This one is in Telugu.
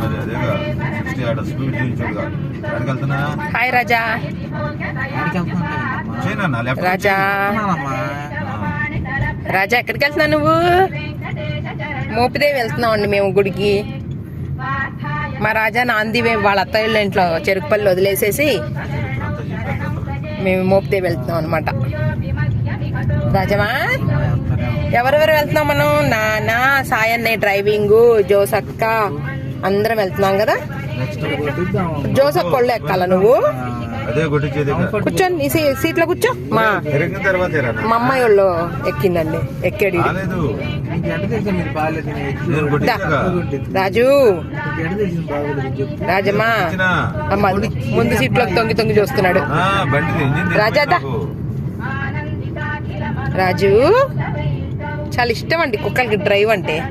మరి అదేగా సిక్స్టీ ఆడ స్పీడ్ చూపించాడుగా ఎక్కడికి వెళ్తున్నా? హాయ్ రాజా. లెఫ్ట్ రాజా. రాజా ఎక్కడికి వెళ్తున్నావు నువ్వు? మోపిదేవి వెళ్తున్నావు అండి మేము గుడికి. మా రాజా నాంది వాళ్ళ అత్తయ్య ఇంట్లో చెరుకుపల్లి వదిలేసేసి మేము మోపిదేవి వెళ్తున్నాం అనమాట రాజమా? ఎవరెవరు వెళ్తున్నాం మనం? నాన్న సాయన్న డ్రైవింగ్ జోసక్క అందరం వెళ్తున్నాం కదా? జోసక్ కొళ్ళు ఎక్కాల నువ్వు? కూర్చోండి నీ సీ- సీట్లో కూర్చో. మా అమ్మాయి వాళ్ళు ఎక్కిందండి ఎక్కాడు రాజు. రాజమ్మా. అమ్మ ముందు సీట్లోకి తొంగి తొంగి చూస్తున్నాడు. ఆ, బండిది ఇంజిన్ రాజా దా. నాకు. రాజు. చాలా ఇష్టం అండి కుక్కలకి డ్రైవ్ అంటే.